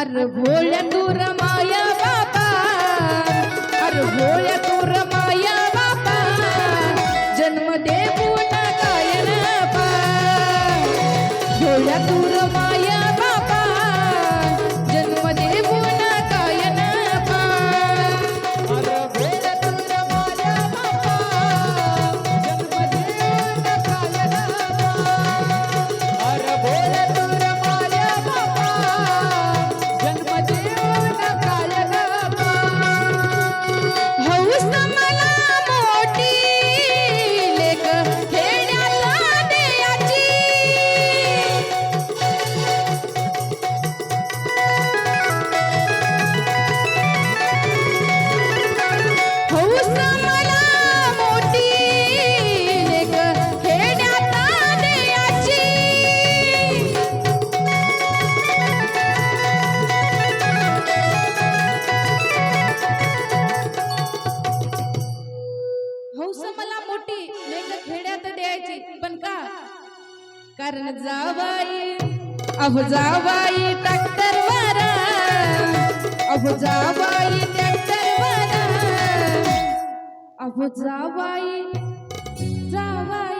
अरे भोळ्या तू रमाया बाबा। अरे भोळ्या तू रमाया बाबा। जन्म कारण जावाई अब जावाई ट्रॅक्टर वारा. अब जावाई ट्रॅक्टर वारा. अब जावाई जावाई